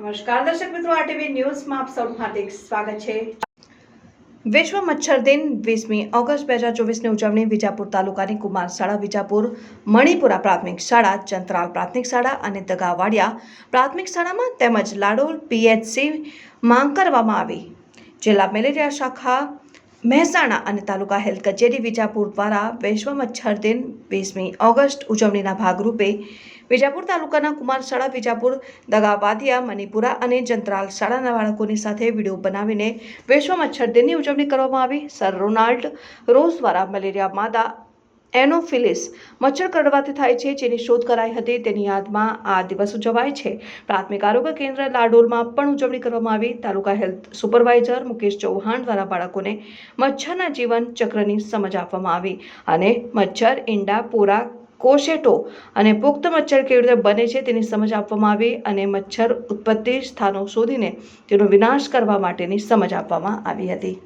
નમસ્કાર, દર્શક મિત્રો આરટીવી ન્યૂઝમાં આપ સૌનું હાર્દિક સ્વાગત છે. વિશ્વ મચ્છર દિન વીસમી ઓગસ્ટ બે હજાર ચોવીસની ઉજવણી વિજાપુર તાલુકાની કુમાર શાળા, વિજાપુર મણિપુરા પ્રાથમિક શાળા, ચંત્રાલ પ્રાથમિક શાળા અને દગાવાડિયા પ્રાથમિક શાળામાં તેમજ લાડોલ પીએચસી માંગ કરવામાં આવી. જિલ્લા મેલેરિયા શાખા મહેસાણા અને તાલુકા હેલ્થ કચેરી વિજાપુર દ્વારા વિશ્વ મચ્છર દિન વીસમી ઓગસ્ટ ઉજવણીના ભાગરૂપે વિજાપુર તાલુકાના કુમાર શાળા વિજાપુર દગાવાધિયા મણિપુરા અને જંત્રાલ શાળાના બાળકોની સાથે વીડિયો બનાવીને વિશ્વ મચ્છર દિનની ઉજવણી કરવામાં આવી. સર રોનાલ્ડ રોઝ દ્વારા મલેરિયા માદા એનોફિલિસ મચ્છર કરડવાથી થાય છે, જેની શોધ કરાઈ હતી. તેની યાદમાં આ દિવસ ઉજવાય છે. પ્રાથમિક આરોગ્ય કેન્દ્ર લાડોલમાં પણ ઉજવણી કરવામાં આવી. તાલુકા હેલ્થ સુપરવાઇઝર મુકેશ ચૌહાણ દ્વારા બાળકોને મચ્છરના જીવન ચક્રની સમજ આપવામાં આવી અને મચ્છર, ઈંડા, પોરા, કોશેટો અને પુખ્ત મચ્છર કેવી રીતે બને છે તેની સમજ આપવામાં આવી અને મચ્છર ઉત્પત્તિ સ્થાનો શોધીને તેનો વિનાશ કરવા માટેની સમજ આપવામાં આવી હતી.